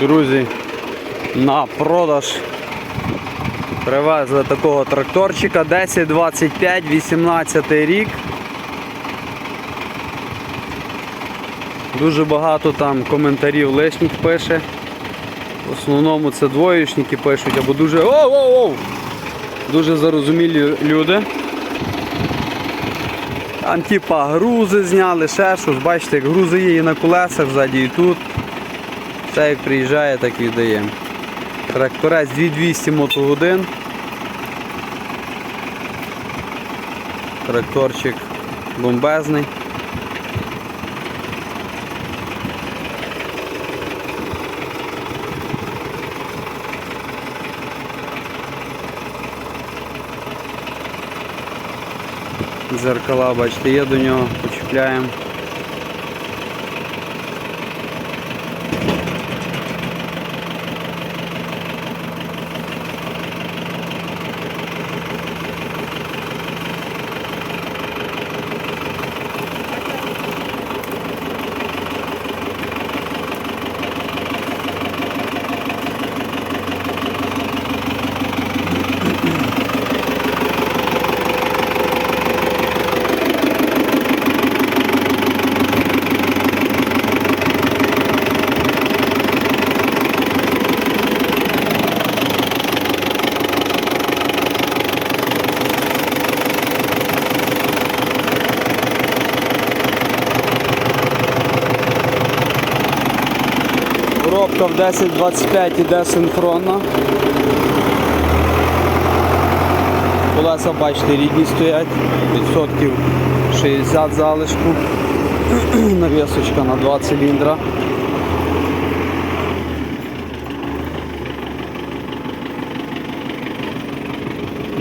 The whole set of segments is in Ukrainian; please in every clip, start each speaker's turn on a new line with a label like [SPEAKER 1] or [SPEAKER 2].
[SPEAKER 1] Друзі, на продаж привезли такого тракторчика 1025, 18 рік. Дуже багато там коментарів лишніх пише. В основному це двоєчники пишуть або дуже оу оу оу Дуже зарозумілі люди. Там типа грузи зняли, ще щось. Бачите, як грузи є і на колесах ззаді, і тут. Все як приїжджає, так віддаємо. Тракторець 2200 мотогодин. Тракторчик бомбезний. Зеркала, бачите, є до нього, почіпляємо. Коробка в 10-25 іде синхронно. Колеса, бачите, рідні стоять, відсотків 60 залишку. Навісочка на 2 циліндра.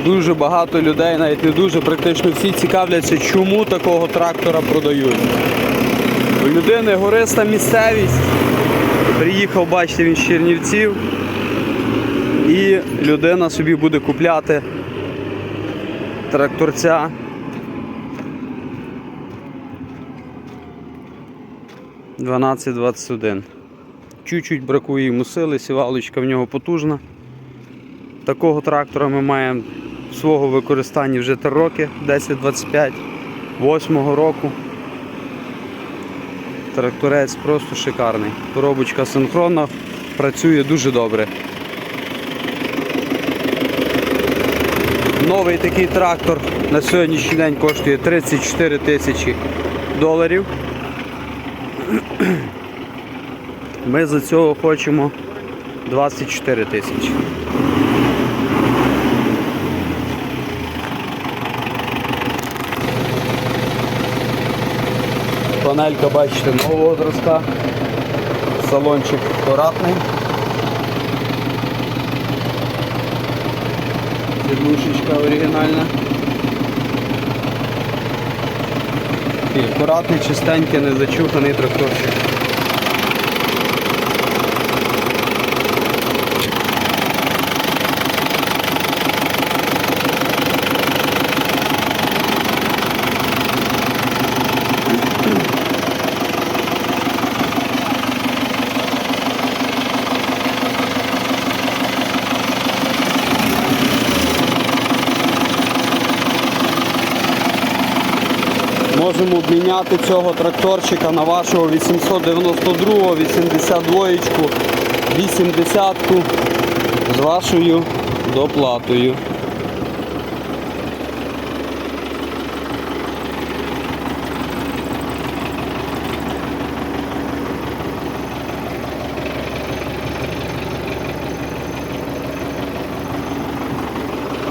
[SPEAKER 1] Дуже багато людей, навіть не дуже, практично всі цікавляться, чому такого трактора продають. У людини гориста місцевість. Приїхав, бачите, він з Чернівців. І людина собі буде купляти тракторця. Дванадцять двадцять один. Чуть-чуть бракує йому сили, сівалочка в нього потужна. Такого трактора ми маємо свого використання вже 3 роки, 10-25, 8 року. Тракторець просто шикарний. Коробочка синхронна, працює дуже добре. Новий такий трактор на сьогоднішній день коштує 34 тисячі доларів. Ми за цього хочемо 24 тисячі. Панелька, бачите, нового зразка. Салончик акуратний. Сідушечка оригінальна. І акуратний, чистенький, не зачуханий тракторчик. Можемо обміняти цього тракторчика на вашого 892-го, 82, 80 з вашою доплатою.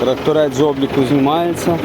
[SPEAKER 1] Тракторець з обліку знімається.